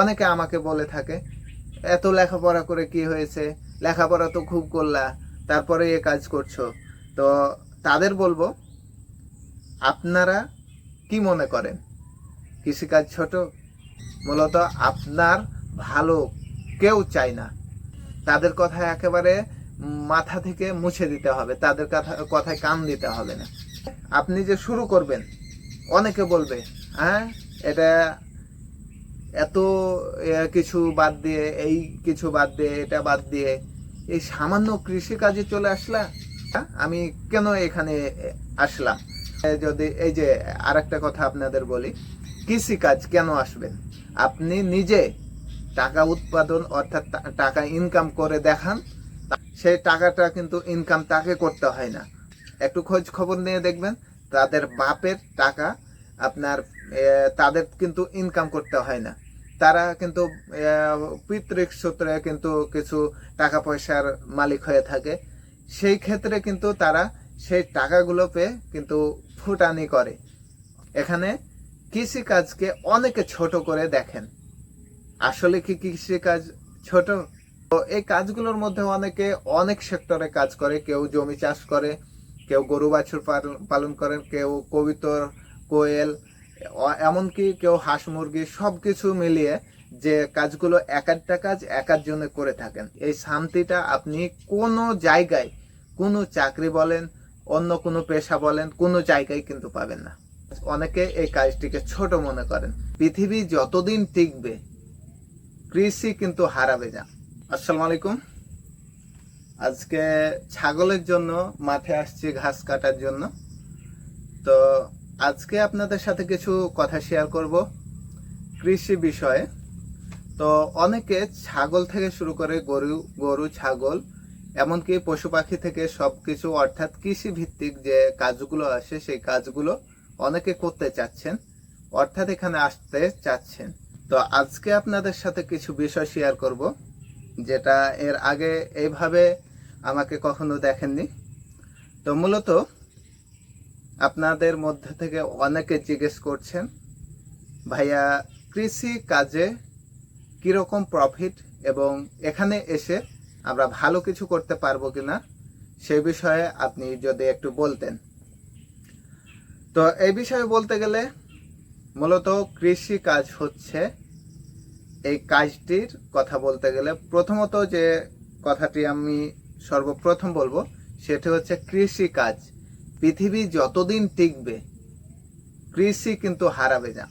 অনেকে আমাকে বলে থাকে, এত লেখাপড়া করে কি হয়েছে? লেখাপড়া তো খুব করলা তারপরে এ কাজ করছ। তো তাদের বলব, আপনারা কি মনে করেন? কৃষিকাজ ছোট, মূলত আপনার ভালো কেউ চায় না। তাদের কথা একেবারে মাথা থেকে মুছে দিতে হবে, তাদের কথা, কথায় কান দিতে হবে না। আপনি যে শুরু করবেন, অনেকে বলবে হ্যাঁ এটা এত কিছু বাদ দিয়ে, এই কিছু বাদ দিয়ে, এটা বাদ দিয়ে, এই সামান্য কৃষি কাজে চলে আসলা? আমি কেন এখানে আসলাম? যদি, এই যে, আরেকটা কথা আপনাদের বলি কৃষি কাজ কেন আসবেন? আপনি নিজে টাকা উৎপাদন, অর্থাৎ টাকা ইনকাম করে দেখান সেই টাকাটা কিন্তু ইনকাম তাকে করতে হয় না। একটু খোঁজ খবর নিয়ে দেখবেন, তাদের বাপের টাকা আপনার তাদের কিন্তু ইনকাম করতে হয় না। তারা কিন্তু পিতৃক সূত্রে কিন্তু কিছু টাকা পয়সার মালিক হয়ে থাকে। সেই ক্ষেত্রে কিন্তু তারা সেই টাকাগুলো পেয়ে কিন্তু ফুটানি করে। এখানে কৃষি কাজকে অনেকে ছোট করে দেখেন। আসলে কি কৃষি কাজ ছোট? তো এই কাজগুলোর মধ্যে অনেকে অনেক সেক্টরে কাজ করে। কেউ জমি চাষ করে, কেউ গরু বাছুর পালন করেন কেউ কবিতর, কোয়েল এমনকি কেউ হাঁস, মুরগি সবকিছু মিলিয়ে যে কাজগুলো এক একটা কাজ একার জন্য করে থাকেন, এই শান্তিটা আপনি কোনো জায়গায় কোনো চাকরি বলেন, অন্য কোনো পেশা বলেন, কোনো জায়গায় কিন্তু পাবেন না। অনেকে এই কাজটিকে ছোট মনে করেন, পৃথিবী যতদিন টিকবে, কৃষি কিন্তু হারাবে না। আসসালামু আলাইকুম। আজকে ছাগলের জন্য মাঠে আসছি, ঘাস কাটার জন্য। তো আজকে আপনাদের সাথে কিছু কথা শেয়ার করব কৃষি বিষয়ে। তো অনেকে ছাগল থেকে শুরু করে গরু গরু, ছাগল, এমনকি পশু পাখি থেকে সবকিছু, অর্থাৎ কৃষি ভিত্তিক যে কাজগুলো আসে সেই কাজগুলো অনেকে করতে চাচ্ছেন, অর্থাৎ এখানে আসতে চাচ্ছেন। তো আজকে আপনাদের সাথে কিছু বিষয় শেয়ার করব, যেটা এর আগে এইভাবে আমাকে কখনো দেখেননি। তো মূলত আপনাদের মধ্যে থেকে অনেকে জিজ্ঞেস করছেন, ভাইয়া, কৃষি কাজে কীরকম প্রফিট এবং এখানে এসে আমরা ভালো কিছু করতে পারব কিনা? সে বিষয়ে আপনি যদি একটু বলতেন। তো এই বিষয়ে বলতে গেলে মূলত কৃষি কাজ হচ্ছে এই কাজটির কথা বলতে গেলে প্রথমত যে কথাটি আমি সর্বপ্রথম বলব, সেটি হচ্ছে কৃষি কাজ। পৃথিবী যতদিন টিকবে, কৃষি কিন্তু হারাবে না।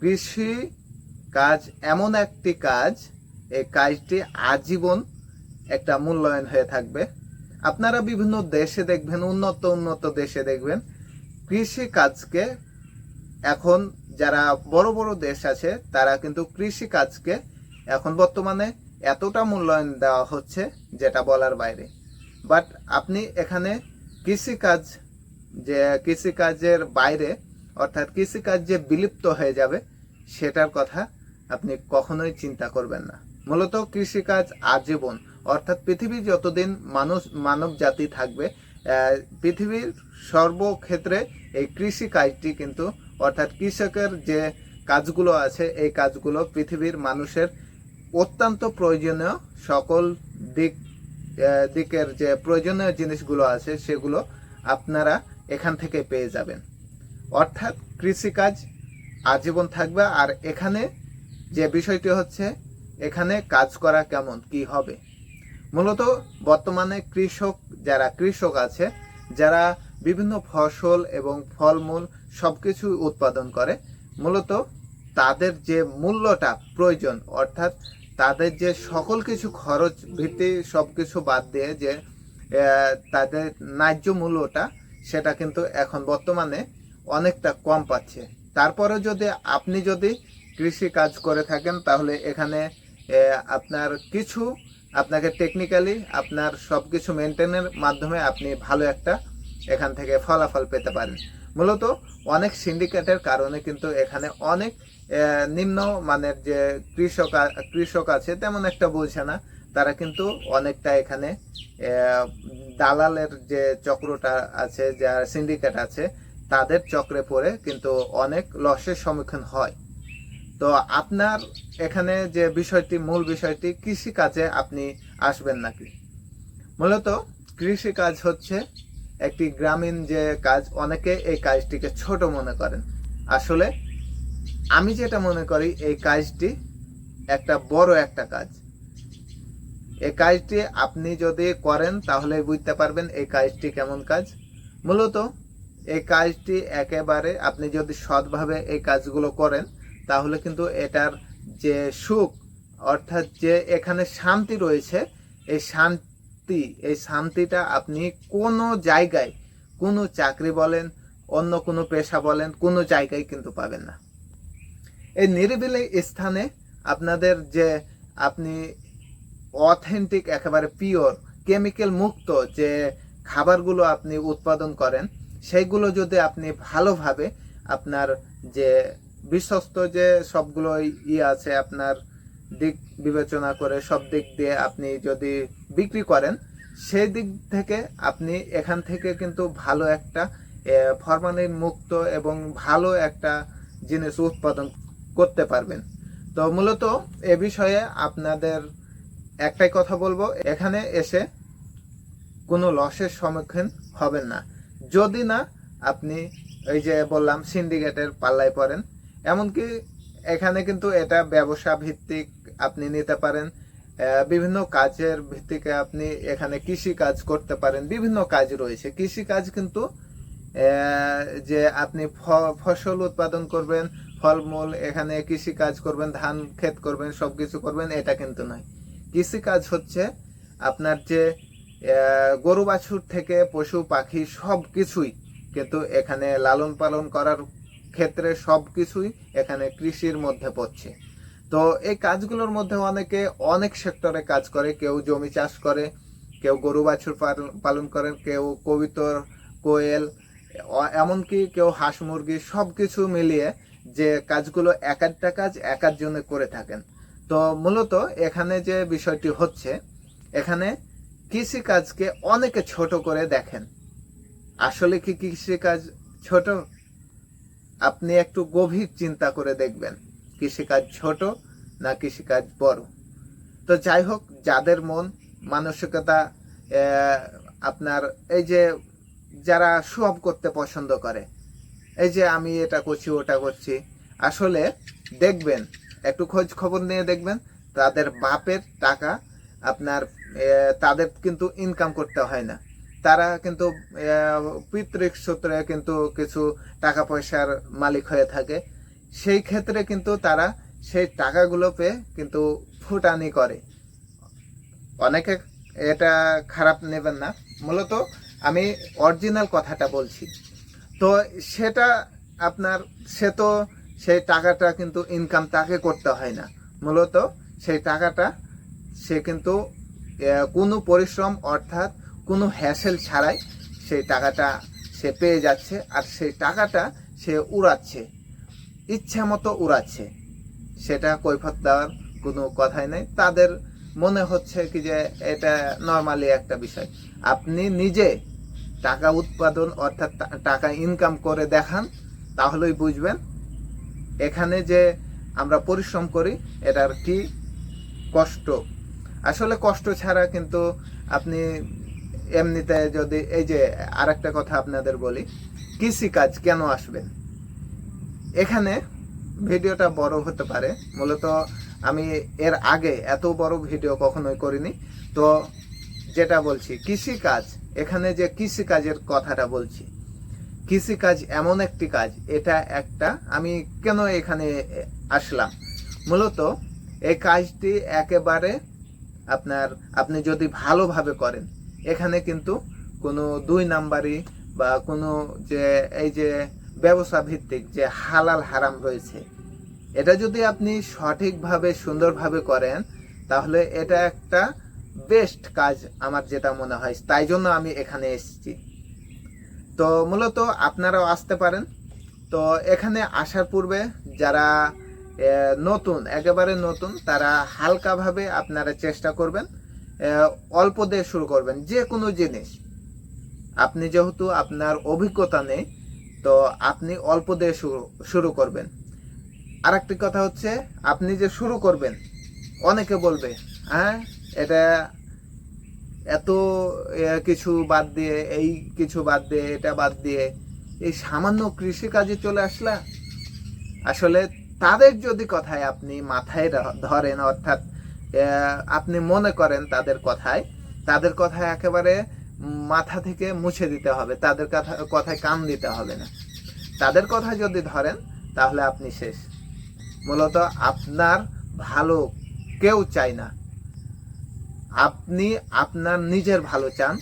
কৃষি কাজ এমন একটি কাজ, এই কাজটি আজীবন একটা মূল্যায়ন হয়ে থাকবে। আপনারা বিভিন্ন দেশে দেখবেন, উন্নত উন্নত দেশে দেখবেন, কৃষি কাজকে এখন যারা বড় বড় দেশ আছে, তারা কিন্তু কৃষি কাজকে এখন বর্তমানে এতটা মূল্যায়ন দেওয়া হচ্ছে যেটা বলার বাইরে। বাট আপনি এখানে কৃষিকাজ যে কৃষিকাজের বাইরে, অর্থাৎ কৃষিকাজ যে বিলুপ্ত হয়ে যাবে, সেটার কথা আপনি কখনোই চিন্তা করবেন না। মূলত কৃষিকাজ আজীবন, অর্থাৎ পৃথিবী যতদিন মানুষ মানব জাতি থাকবে পৃথিবীর সর্বক্ষেত্রে এই কৃষি কাজটি কিন্তু, অর্থাৎ কৃষকের যে কাজগুলো আছে, এই কাজগুলো পৃথিবীর মানুষের অত্যন্ত প্রয়োজনীয় সকল দিক দিকের যে প্রয়োজনীয় জিনিসগুলো আছে, সেগুলো আপনারা এখান থেকে পেয়ে যাবেন। অর্থাৎ কৃষিকাজ আজীবন থাকবে, আর এখানে যে বিষয়টি হচ্ছে, এখানে কাজ করা কেমন, কি হবে? মূলত বর্তমানে কৃষক, যারা কৃষক আছে, যারা বিভিন্ন ফসল এবং ফলমূল সবকিছু উৎপাদন করে, মূলত তাদের যে মূল্যটা প্রয়োজন, অর্থাৎ তাদের যে সকল কিছু খরচ, ভিত্তি সব কিছু বাদ দিয়ে যে তাদের ন্যায্য মূল্যটা, সেটা কিন্তু এখন বর্তমানে অনেকটা কম পাচ্ছে। তারপরে যদি আপনি যদি কৃষি কাজ করে থাকেন, তাহলে এখানে আপনার কিছু, আপনাকে টেকনিক্যালি আপনার সব কিছু মেনটেনের মাধ্যমে আপনি ভালো একটা এখান থেকে ফলাফল পেতে পারেন। মূলত অনেক সিন্ডিকেটের কারণে কিন্তু এখানে অনেক নিম্ন মানের যে কৃষক কৃষক আছে, তেমন একটা বোঝে না। তারা কিন্তু অনেকটা এখানে দালালের যে চক্রটা আছে যা সিন্ডিকেট আছে, তাদের চক্রে পড়ে কিন্তু অনেক লসের সম্মুখীন হয়। তো আপনার এখানে যে বিষয়টি, মূল বিষয়টি কৃষি কাজে আপনি আসবেন নাকি? মূলত কৃষি কাজ হচ্ছে একটি গ্রামীণ যে কাজ, অনেকে এই কাজটিকে ছোট মনে করেন। আসলে আমি যেটা মনে করি, এই কাজটি একটা বড় একটা কাজ। এই কাজটি আপনি যদি করেন, তাহলে বুঝতে পারবেন এই কাজটি কেমন কাজ। মূলত, এই কাজটি একেবারে আপনি যদি সৎভাবে এই কাজগুলো করেন, তাহলে কিন্তু এটার যে সুখ, অর্থাৎ যে এখানে শান্তি রয়েছে, এই শান্তি, এই শান্তিটা আপনি কোনো জায়গায় কোনো চাকরি বলেন, অন্য কোনো পেশা বলেন, কোনো জায়গায় কিন্তু পাবেন না। এই নিরিবিলি স্থানে আপনাদের যে আপনি অথেন্টিক একেবারে পিওর কেমিক্যাল মুক্ত যে খাবারগুলো আপনি উৎপাদন করেন, সেইগুলো যদি আপনি ভালোভাবে আপনার যে বিশ্বস্ত যে সবগুলো ই আছে আপনার দিক বিবেচনা করে সব দিক দিয়ে আপনি যদি বিক্রি করেন, সেই দিক থেকে আপনি এখান থেকে কিন্তু ভালো একটা ফরমালিন মুক্ত এবং ভালো একটা জিনিস উৎপাদন করতে পারবেন। তো মূলত এ বিষয়ে আপনাদের একটাই কথা বলব, এখানে এসে কোনো লসের সম্মুখীন হবেন না। যদি না, আপনি এই যে বললাম সিন্ডিকেটের পাল্লায় পড়েন। এমনকি এখানে কিন্তু এটা ব্যবসা ভিত্তিক আপনি নিতে পারেন। বিভিন্ন কাজের ভিত্তিকে আপনি এখানে কৃষি কাজ করতে পারেন। বিভিন্ন কাজ রয়েছে। কৃষি কাজ কিন্তু যে আপনি ফসল উৎপাদন করবেন ফলমূল, এখানে কৃষি কাজ করবেন, ধান ক্ষেত করবেন, সবকিছু করবেন, এটা কিন্তু নয়। কৃষি কাজ হচ্ছে আপনার যে গরু বাছুর থেকে পশু, পাখি সব কিছুই কিন্তু এখানে লালন পালন করার ক্ষেত্রে সব কিছুই এখানে কৃষির মধ্যে পড়ছে। তো এই কাজগুলোর মধ্যে অনেকে অনেক সেক্টরে কাজ করে, কেউ জমি চাষ করে, কেউ গরু বাছুর পালন করেন, কেউ কবিতর, কোয়েল, এমনকি কেউ হাঁস মুরগি সব কিছু মিলিয়ে যে কাজগুলো এক একটা কাজ এক জনে করে থাকেন। তো মূলত এখানে যে বিষয়টি হচ্ছে, এখানে কৃষি কাজকে অনেকে ছোট করে দেখেন। আসলে কি কৃষি কাজ ছোট? আপনি একটু গভীর চিন্তা করে দেখবেন, কৃষিকাজ ছোট না কৃষিকাজ বড়। তো যাই হোক, যাদের মন মানসিকতা আপনার এই যে যারা সব করতে পছন্দ করে এই যে আমি এটা করছি, ওটা করছি। আসলে দেখবেন, একটু খোঁজ খবর নিয়ে দেখবেন, তাদের বাপের টাকা আপনার তাদের কিন্তু ইনকাম করতে হয় না। তারা কিন্তু পিতৃক সূত্রে কিন্তু কিছু টাকা পয়সার মালিক হয়ে থাকে। সেই ক্ষেত্রে কিন্তু তারা সেই টাকাগুলো পেয়ে কিন্তু ফুটানি করে। অনেকে এটা খারাপ নেবেন না। মূলত আমি অরিজিনাল কথাটা বলছি। তো সেটা আপনার, সে তো সেই টাকাটা কিন্তু ইনকাম তাকে করতে হয় না। মূলত সেই টাকাটা সে কিন্তু কোনো পরিশ্রম অর্থাৎ কোনো হ্যাসেল ছাড়াই সেই টাকাটা সে পেয়ে যাচ্ছে আর সেই টাকাটা সে উড়াচ্ছে। ইচ্ছা মতো উড়াচ্ছে। সেটা কৈফত দেওয়ার কোনো কথাই নেই। তাদের মনে হচ্ছে কি যে এটা নর্মালি একটা বিষয়। আপনি নিজে টাকা উৎপাদন অর্থাৎ টাকা ইনকাম করে দেখান, তাহলেই বুঝবেন এখানে যে আমরা পরিশ্রম করি, এটার কি কষ্ট? আসলে কষ্ট ছাড়া কিন্তু আপনি এমনিতে যদি, এই যে আরেকটা কথা আপনাদের বলি কৃষি কাজ কেন আসবেন এখানে ভিডিওটা বড় হতে পারে, মূলত আমি এর আগে এত বড় ভিডিও কখনোই করিনি, তো যেটা বলছি কৃষি কাজ এখানে যে কৃষি কাজের কথাটা বলছি কৃষি কাজ এমন একটি কাজ, এটা একটা, আমি কেন এখানে আসলাম? মূলত এই কাজটি একেবারে আপনার, আপনি যদি ভালোভাবে করেন, এখানে কিন্তু কোনো দুই নাম্বারই বা কোনো যে, এই যে ব্যবসা ভিত্তিক যে হালাল হারাম রয়েছে, এটা যদি আপনি সঠিকভাবে, সুন্দরভাবে করেন, তাহলে এটা একটা বেস্ট কাজ আমার যেটা মনে হয়, তাই জন্য আমি এখানে এসেছি। তো মূলত আপনারাও আসতে পারেন। তো এখানে আসার পূর্বে যারা নতুন, একেবারে নতুন, তারা হালকাভাবে আপনারা চেষ্টা করবেন অল্প দিয়ে শুরু করবেন যে কোনো জিনিস। আপনি যেহেতু আপনার অভিজ্ঞতা নেই, তো আপনি অল্প দিয়ে শুরু শুরু করবেন। আর একটি কথা হচ্ছে, আপনি যে শুরু করবেন, অনেকে বলবে হ্যাঁ এটা এত কিছু বাদ দিয়ে, এই কিছু বাদ দিয়ে, এটা বাদ দিয়ে, এই সামান্য কৃষিকাজে চলে আসলা? আসলে তাদের যদি কথায় আপনি মাথায় ধরেন, অর্থাৎ আপনি মনে করেন তাদের কথায় তাদের কথায় একেবারে মাথা থেকে মুছে দিতে হবে, তাদের কথা, কথায় কান দিতে হবে না। তাদের কথা যদি ধরেন, তাহলে আপনি শেষ। মূলত আপনার ভালো কেউ চায় না। আপনি আপনার নিজের ভালো চান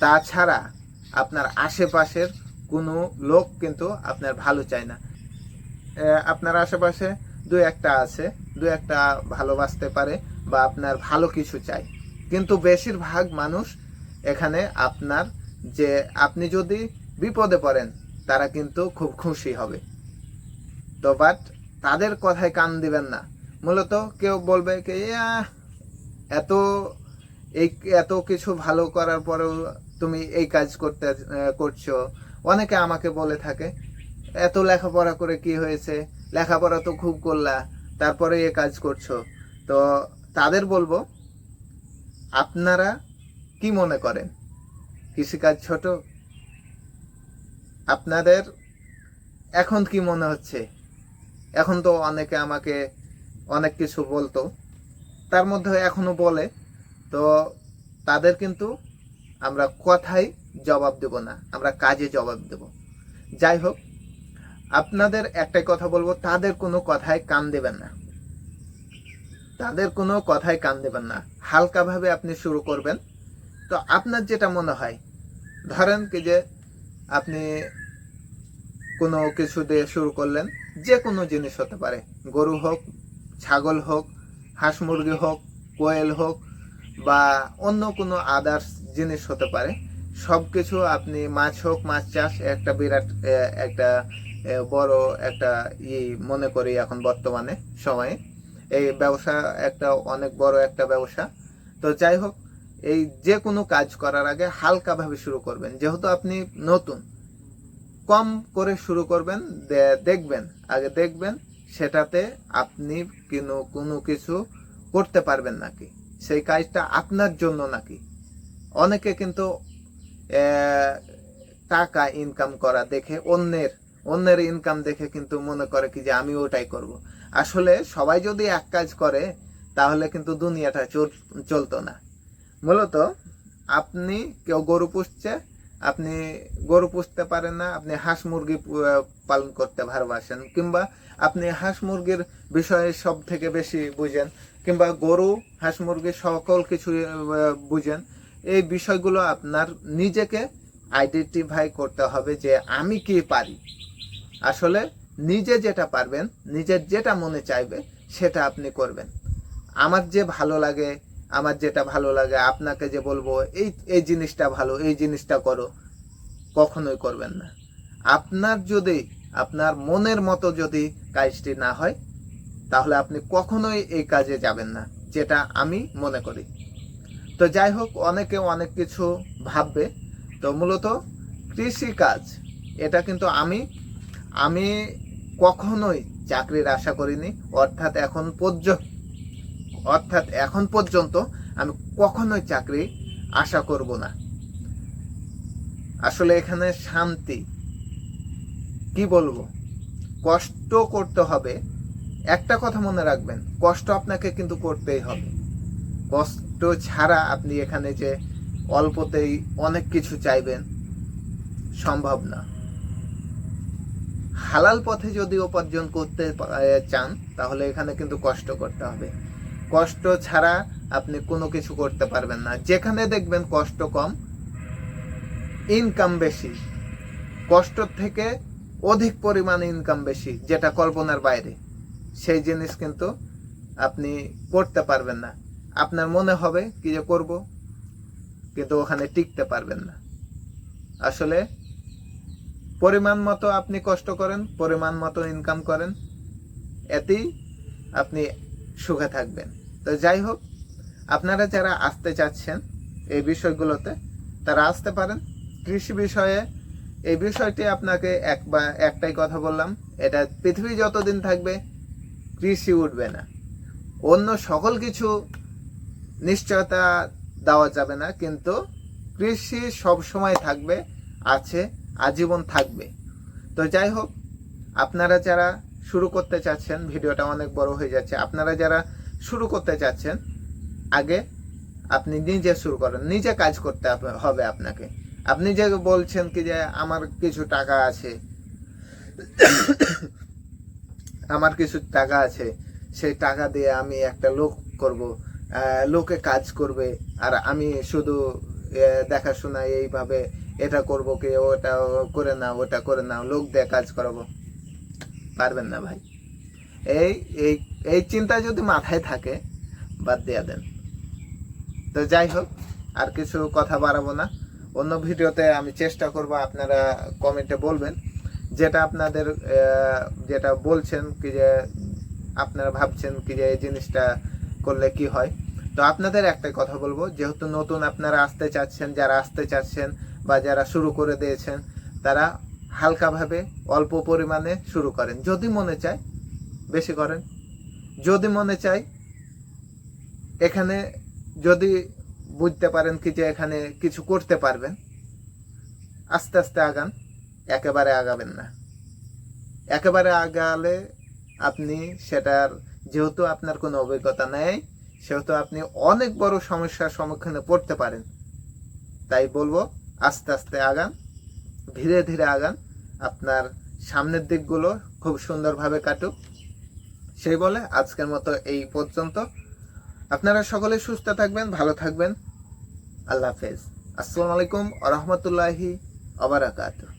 তাছাড়া আপনার আশেপাশের কোনো লোক কিন্তু আপনার ভালো চায় না। আপনার আশেপাশে দু একটা আছে দু একটা ভালোবাসতে পারে বা আপনার ভালো কিছু চাই কিন্তু বেশিরভাগ মানুষ এখানে আপনার যে আপনি যদি বিপদে পড়েন তারা কিন্তু খুব খুশি হবে। তো বাট তাদের কথায় কান দিবেন না। মূলত কেউ বলবে কি "আহ, এত এই এত কিছু ভালো করার পরেও তুমি এই কাজ করতে করছ। অনেকে আমাকে বলে থাকে, এত লেখাপড়া করে কি হয়েছে? লেখাপড়া তো খুব করলা, তারপরে এ কাজ করছ। তো তাদের বলব, আপনারা কি মনে করেন? কৃষিকাজ ছোট? আপনাদের এখন কি মনে হচ্ছে? এখন তো অনেকে আমাকে অনেক কিছু বলতো। তার মধ্যে এখনও বলে, তো তাদের কিন্তু আমরা কথাই জবাব দেব না, আমরা কাজে জবাব দেব। যাই হোক, আপনাদের একটাই কথা বলব, তাদের কোনো কথায় কান দেবেন না। তাদের কোনো কথায় কান দেবেন না। হালকাভাবে আপনি শুরু করবেন। তো আপনার যেটা মনে হয়, ধরেন কি যে আপনি কোনো কিছু দিয়ে শুরু করলেন, যে কোনো জিনিস হতে পারে, গরু হোক, ছাগল হোক হাঁস মুরগি হোক, কোয়েল হোক বা অন্য কোনো আদার্স জিনিস হতে পারে সব কিছু আপনি মাছ হোক, মাছ চাষ একটা বিরাট একটা বড় একটা ই মনে করি এখন বর্তমানে সময়ে। এই ব্যবসা একটা অনেক বড় একটা ব্যবসা। তো যাই হোক, এই যে কোনো কাজ করার আগে হালকাভাবে শুরু করবেন। যেহেতু আপনি নতুন, কম করে শুরু করবেন দেখবেন, আগে দেখবেন সেটাতে আপনি কোনো কোনো কিছু করতে পারবেন নাকি? সেই কাজটা আপনার জন্য নাকি? অনেকে কিন্তু টাকা ইনকাম করা দেখে অন্যের অন্যের ইনকাম দেখে কিন্তু মনে করে কি যে আমি ওটাই করব। আসলে সবাই যদি এক কাজ করে, তাহলে কিন্তু দুনিয়াটা চল- চলতো না। মূলত আপনি কেউ গরু পুষছে, আপনি গরু পুষতে পারেন না, আপনি হাঁস মুরগি পালন করতে ভালোবাসেন, কিংবা আপনি হাঁস মুরগির বিষয়ে সব থেকে বেশি বুঝেন, কিংবা গরু, হাঁস মুরগি সকল কিছু বুঝেন। এই বিষয়গুলো আপনার নিজেকে আইডেন্টিফাই করতে হবে যে আমি কি পারি। আসলে নিজে যেটা পারবেন নিজের যেটা মনে চাইবে, সেটা আপনি করবেন। আমার যে ভালো লাগে, আমার যেটা ভালো লাগে, আপনাকে যে বলব, এই এই জিনিসটা ভালো, এই জিনিসটা করো, কখনোই করবেন না। আপনার যদি আপনার মনের মতো যদি কাজটি না হয়, তাহলে আপনি কখনোই এই কাজে যাবেন না, যেটা আমি মনে করি। তো যাই হোক, অনেকে অনেক কিছু ভাববে। তো মূলত কৃষি কাজ, এটা কিন্তু আমি আমি কখনোই চাকরির আশা করিনি। অর্থাৎ এখন পর্যন্ত অর্থাৎ এখন পর্যন্ত আমি কখনোই চাকরি আশা করব না। আসলে এখানে শান্তি কি বলব? কষ্ট করতে হবে। একটা কথা মনে রাখবেন, কষ্ট আপনাকে কিন্তু করতেই হবে। কষ্ট ছাড়া আপনি এখানে যে অল্পতেই অনেক কিছু চাইবেন, সম্ভব না। হালাল পথে যদি উপার্জন করতে চান, তাহলে এখানে কিন্তু কষ্ট করতে হবে। কষ্ট ছাড়া আপনি কোনো কিছু করতে পারবেন না। যেখানে দেখবেন কষ্ট কম ইনকাম বেশি। কষ্ট থেকে অধিক পরিমাণে ইনকাম বেশি, যেটা কল্পনার বাইরে। সেই জিনিস কিন্তু আপনি করতে পারবেন না। আপনার মনে হবে কি যে করব, কিন্তু ওখানে টিকতে পারবেন না। আসলে পরিমাণ মতো আপনি কষ্ট করেন, পরিমাণ মতো ইনকাম করেন, এতেই আপনি সুখে থাকবেন। তো যাই হোক, আপনারা যারা আসতে চাচ্ছেন এই বিষয়গুলোতে, তারা আসতে পারেন। কৃষি বিষয়ে এই বিষয়টি আপনাকে এক বা, একটাই কথা বললাম। এটা পৃথিবী যতদিন থাকবে, কৃষি উঠবে না। অন্য সকল কিছু নিশ্চয়তা দেওয়া যাবে না, কিন্তু কৃষি সব সময় থাকবে, আছে, আজীবন থাকবে। তো যাই হোক, আপনারা যারা শুরু করতে চাচ্ছেন, ভিডিওটা অনেক বড় হয়ে যাচ্ছে, আপনারা যারা শুরু করতে চাচ্ছেন, আগে আপনি নিজে শুরু করেন, নিজে কাজ করতে হবে আপনাকে। আপনি যে বলছেন কি যে আমার কিছু টাকা আছে, আমার কিছু টাকা আছে, সেই টাকা দিয়ে আমি একটা লোক করব লোকে কাজ করবে, আর আমি শুধু দেখাশোনা এইভাবে এটা করব কি ওটা করে নাও, ওটা করে নাও, লোক দিয়ে কাজ করাবো। পারবেন না ভাই। এই এই এই চিন্তা যদি মাথায় থাকে, বাদ দিয়ে দেন। তো যাই হোক, আর কিছু কথা বাড়াবো না। অন্য ভিডিওতে আমি চেষ্টা করব আপনারা কমেন্টে বলবেন। যেটা আপনাদের যেটা বলছেন কি যে, আপনারা ভাবছেন কি যে এই জিনিসটা করলে কি হয়। তো আপনাদের একটাই কথা বলব, যেহেতু নতুন আপনারা আসতে চাচ্ছেন, যারা আসতে চাচ্ছেন বা যারা শুরু করে দিয়েছেন, তারা হালকাভাবে অল্প পরিমাণে শুরু করেন। যদি মনে চায়, বেশি করেন। যদি মনে চায়, এখানে যদি বুঝতে পারেন কি যে এখানে কিছু করতে পারবেন। আস্তে আস্তে আগান, একেবারে আগাবেন না। একেবারে আগালে আপনি সেটার, যেহেতু আপনার কোনো অভিজ্ঞতা নেই, সেহেতু আপনি অনেক বড় সমস্যার সম্মুখীনে পড়তে পারেন। তাই বলব, আস্তে আস্তে আগান, ধীরে ধীরে আগান। আপনার সামনের দিকগুলো খুব সুন্দরভাবে কাটুক। সেই বলে আজকের মতো এই পর্যন্ত। আপনারা সকলে সুস্থ থাকবেন ভালো থাকবেন। আল্লাহ হাফেজ। আসসালামু আলাইকুম আ রহমতুল্লাহি আবরাকাতুহ